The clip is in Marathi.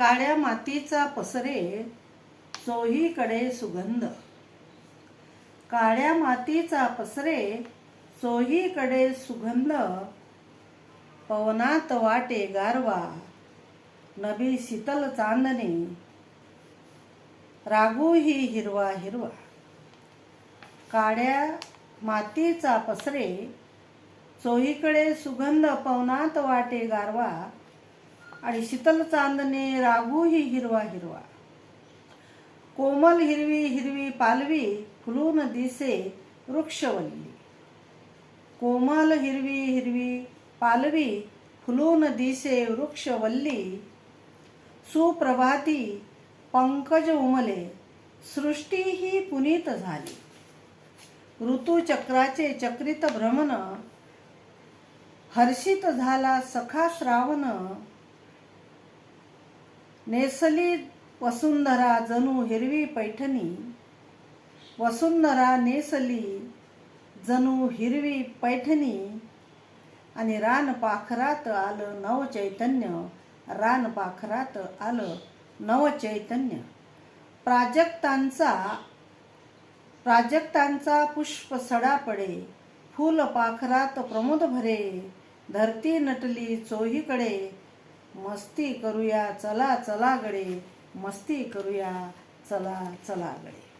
काळ्या मातीचा पसरे चोहीकडे सुगंध. काळ्या मातीचा पसरे चोहीकडे सुगंध. पवनात वाटे गारवा नबी शीतल चांदणे. रागूही हिरवा हिरवा. काळ्या मातीचा पसरे चोहीकडे सुगंध. पवनात वाटे गारवा आणि शीतल चांदणे रागूही हिरवा हिरवा. कोमल हिरवी हिरवी पालवी फुलून दिसे वृक्षवल्ली. कोमल हिरवी हिरवी पालवी फुलून दिसे वृक्षवल्ली. सुप्रभाती पंकज उमले सृष्टी ही पुनीत झाली. ऋतुचक्राचे चक्रित भ्रमण हर्षित झाला सखा श्रावण नेसली वसुंधरा जणू हिरवी पैठणी. वसुंधरा नेसली जणू हिरवी पैठणी. आणि रान पाखरात आलं नव चैतन्य. रान पाखरात आलं नव चैतन्य. प्राजक्तांचा प्राजक्तांचा पुष्प सडा पडे. फूल पाखरात प्रमोद भरे. धरती नटली चोहीकडे. मस्ती करूया चला चला गडे मस्ती करूया चला चला गडे.